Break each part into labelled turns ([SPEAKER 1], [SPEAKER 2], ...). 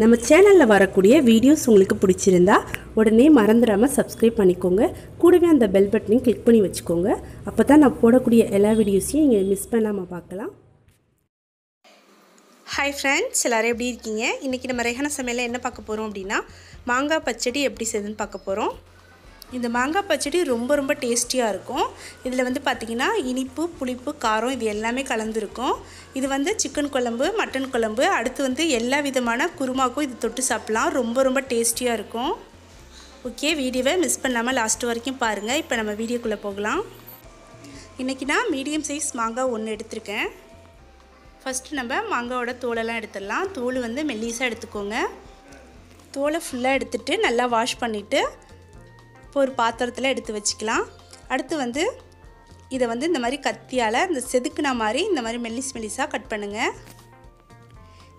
[SPEAKER 1] நம்ம சேனலில் வரக்கூடிய வீடியோஸ் உங்களுக்கு பிடிச்சிருந்தா உடனே மறந்துடாமல் சப்ஸ்கிரைப் பண்ணிக்கோங்க. கூடவே அந்த பெல் பட்டனையும் கிளிக் பண்ணி வச்சுக்கோங்க. அப்போ தான் நான் போடக்கூடிய எல்லா வீடியோஸையும் நீங்கள் மிஸ் பண்ணாமல் பார்க்கலாம்.
[SPEAKER 2] ஹாய் ஃப்ரெண்ட்ஸ் எல்லோரும் எப்படி இருக்கீங்க? இன்றைக்கி நம்ம ரேகன சமையலில் என்ன பார்க்க போகிறோம் அப்படின்னா மாங்காய் பச்சடி எப்படி செய்யுதுன்னு பார்க்க போகிறோம் இந்த மாங்காய் பச்சடி ரொம்ப ரொம்ப டேஸ்டியாக இருக்கும். இதில் வந்து பார்த்திங்கன்னா இனிப்பு புளிப்பு காரம் இது எல்லாமே கலந்துருக்கும். இது வந்து சிக்கன் குழம்பு மட்டன் குழம்பு அடுத்து வந்து எல்லா விதமான குருமாக்கும் இது தொட்டு சாப்பிட்லாம். ரொம்ப ரொம்ப டேஸ்டியாக இருக்கும். ஓகே வீடியோவை மிஸ் பண்ணாமல் லாஸ்ட் வரைக்கும் பாருங்கள் இப்போ நம்ம வீடியோக்குள்ளே போகலாம். இன்றைக்கி நான் மீடியம் சைஸ் மாங்காய் ஒன்று எடுத்திருக்கேன். ஃபஸ்ட்டு நம்ம மாங்காவோட தோலெல்லாம் எடுத்துடலாம். தோல் வந்து மெல்லீஸாக எடுத்துக்கோங்க. தோலை ஃபுல்லாக எடுத்துகிட்டு நல்லா வாஷ் பண்ணிவிட்டு இப்போ ஒரு பாத்திரத்தில் எடுத்து வச்சுக்கலாம். அடுத்து வந்து இதை வந்து இந்த மாதிரி கத்தியால் இந்த செதுக்குன மாதிரி இந்த மாதிரி மெல்லிஸ் மெல்லிஸாக கட் பண்ணுங்கள்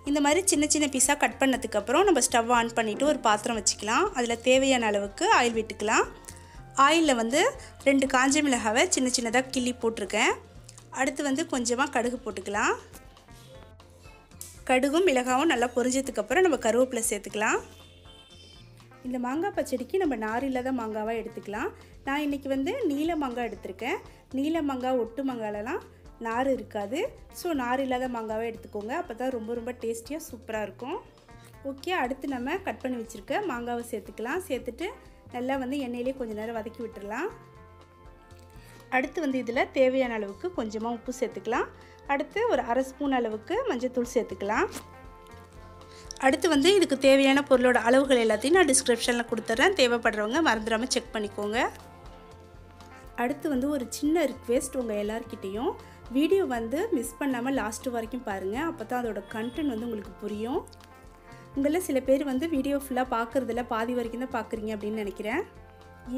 [SPEAKER 2] இந்த மாதிரி சின்ன சின்ன பீஸாக கட் பண்ணதுக்கப்புறம் நம்ம ஸ்டவ் ஆன் பண்ணிவிட்டு ஒரு பாத்திரம் வச்சுக்கலாம். அதில் தேவையான அளவுக்கு ஆயில் விட்டுக்கலாம். ஆயிலில் வந்து ரெண்டு காஞ்ச மிளகாவை சின்ன சின்னதாக கிள்ளி போட்டிருக்கேன். அடுத்து வந்து கொஞ்சமாக கடுகு போட்டுக்கலாம். கடுகும் மிளகாவும் நல்லா பொரிஞ்சதுக்கப்புறம் நம்ம கருவேப்பிலை சேர்த்துக்கலாம். இந்த மாங்காய் பச்சடிக்கு நம்ம நார் இல்லாத மாங்காவாக எடுத்துக்கலாம். நான் இன்றைக்கி வந்து நீல மாங்காய் எடுத்திருக்கேன். நீல மாங்காய் ஒட்டு மாங்காயிலலாம் நார் இருக்காது. ஸோ நார் இல்லாத மாங்காவே எடுத்துக்கோங்க. அப்போ தான் ரொம்ப ரொம்ப டேஸ்டியாக சூப்பராக இருக்கும். ஓகே அடுத்து நம்ம கட் பண்ணி வச்சுருக்க மாங்காவை சேர்த்துக்கலாம். சேர்த்துட்டு நல்லா வந்து எண்ணெயிலே கொஞ்சம் நேரம் வதக்கி விட்டுடலாம் அடுத்து வந்து இதில் தேவையான அளவுக்கு கொஞ்சமாக உப்பு சேர்த்துக்கலாம். அடுத்து ஒரு அரை ஸ்பூன் அளவுக்கு மஞ்சள்தூள் சேர்த்துக்கலாம். அடுத்து வந்து இதுக்கு தேவையான பொருளோட அளவுகள் எல்லாத்தையும் நான் டிஸ்கிரிப்ஷனில் கொடுத்துட்றேன் தேவைப்படுறவங்க மறந்துடாமல் செக் பண்ணிக்கோங்க. அடுத்து வந்து ஒரு சின்ன ரிக்வெஸ்ட் உங்கள் எல்லாருக்கிட்டேயும் வீடியோ வந்து மிஸ் பண்ணாமல் லாஸ்ட்டு வரைக்கும் பாருங்கள் அப்போ தான் அதோட கண்டென்ட் வந்து உங்களுக்கு புரியும். உங்களில் சில பேர் வந்து வீடியோ ஃபுல்லாக பார்க்குறதில்ல பாதி வரைக்கும் தான் பார்க்குறீங்க அப்படின்னு நினைக்கிறேன்.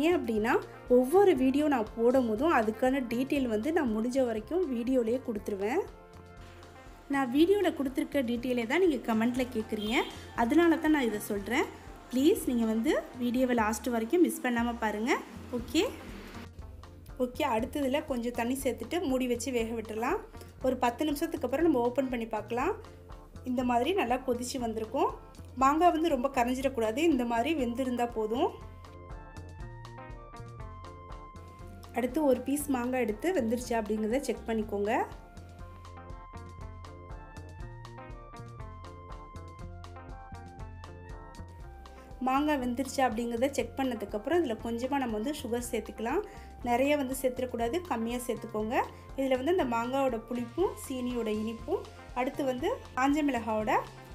[SPEAKER 2] ஏன் அப்படின்னா ஒவ்வொரு வீடியோ நான் போடும் போதும் அதுக்கான டீட்டெயில் வந்து நான் முடிஞ்ச வரைக்கும் வீடியோலேயே கொடுத்துருவேன். நான் வீடியோவில் கொடுத்துருக்க டீட்டெயிலே தான் நீங்கள் கமெண்ட்டில் கேட்குறீங்க அதனால தான் நான் இதை சொல்கிறேன் ப்ளீஸ் நீங்கள் வந்து வீடியோவை லாஸ்ட்டு வரைக்கும் மிஸ் பண்ணாமல் பாருங்கள் ஓகே ஓகே அடுத்ததில் கொஞ்சம் தண்ணி சேர்த்துட்டு மூடி வச்சு வேக விட்டுடலாம் ஒரு பத்து நிமிஷத்துக்கு அப்புறம் நம்ம ஓப்பன் பண்ணி பார்க்கலாம். இந்த மாதிரி நல்லா கொதித்து வந்திருக்கும். மாங்காய் வந்து ரொம்ப கரைஞ்சிடக்கூடாது. இந்த மாதிரி வெந்திருந்தால் போதும். அடுத்து ஒரு பீஸ் மாங்காய் எடுத்து வெந்துருச்சா அப்படிங்கிறத செக் பண்ணிக்கோங்க. மாங்காய் வெந்துருச்சா அப்படிங்கிறத செக் பண்ணதுக்கப்புறம் இதில் கொஞ்சமாக நம்ம வந்து சுகர் சேர்த்துக்கலாம். நிறைய வந்து சேர்த்துடக்கூடாது கம்மியாக சேர்த்துக்கோங்க. இதில் வந்து அந்த மாங்காயோட புளிப்பும் சீனியோட இனிப்பும் அடுத்து வந்து காஞ்ச மிளகாவோட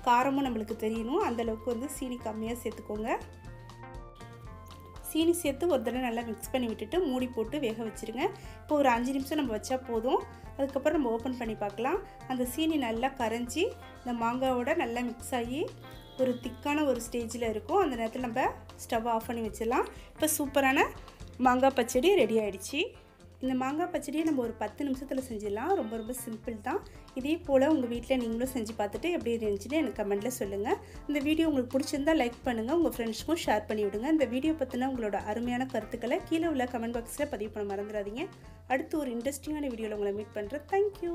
[SPEAKER 2] காரமும் நம்மளுக்கு தெரியணும். அந்தளவுக்கு வந்து சீனி கம்மியாக சேர்த்துக்கோங்க. சீனி சேர்த்து ஒரு தடவை நல்லா மிக்ஸ் பண்ணி விட்டுட்டு மூடி போட்டு வேக வச்சுருங்க. இப்போ ஒரு அஞ்சு நிமிஷம் நம்ம வச்சா போதும். அதுக்கப்புறம் நம்ம ஓப்பன் பண்ணி பார்க்கலாம். அந்த சீனி நல்லா கரைஞ்சி இந்த மாங்காவோட நல்லா மிக்ஸ் ஆகி ஒரு திக்கான ஒரு ஸ்டேஜில் இருக்கும். அந்த நேரத்தில் நம்ம ஸ்டவ் ஆஃப் பண்ணி வச்சிடலாம். இப்போ சூப்பரான மாங்காய் பச்சடி ரெடி ஆகிடுச்சி இந்த மாங்காய் பச்சடியை நம்ம ஒரு பத்து நிமிஷத்தில் செஞ்சிடலாம். ரொம்ப ரொம்ப சிம்பிள் தான். இதே போல் உங்கள் வீட்டில் நீங்களும் செஞ்சு பார்த்துட்டு எப்படி இருந்துச்சுன்னு எனக்கு கமெண்ட்டில் சொல்லுங்கள் இந்த வீடியோ உங்களுக்கு பிடிச்சிருந்தா லைக் பண்ணுங்கள் உங்கள் ஃப்ரெண்ட்ஸ்க்கும் ஷேர் பண்ணி விடுங்க. இந்த வீடியோ பற்றின உங்களோட அருமையான கருத்துக்களை கீழே உள்ள கமெண்ட் பாக்ஸில் பதிவு பண்ண மறந்துடாதீங்க. அடுத்து ஒரு இன்ட்ரெஸ்டிங்கான வீடியோவில் உங்களை மீட் பண்ணுறேன் தேங்க்யூ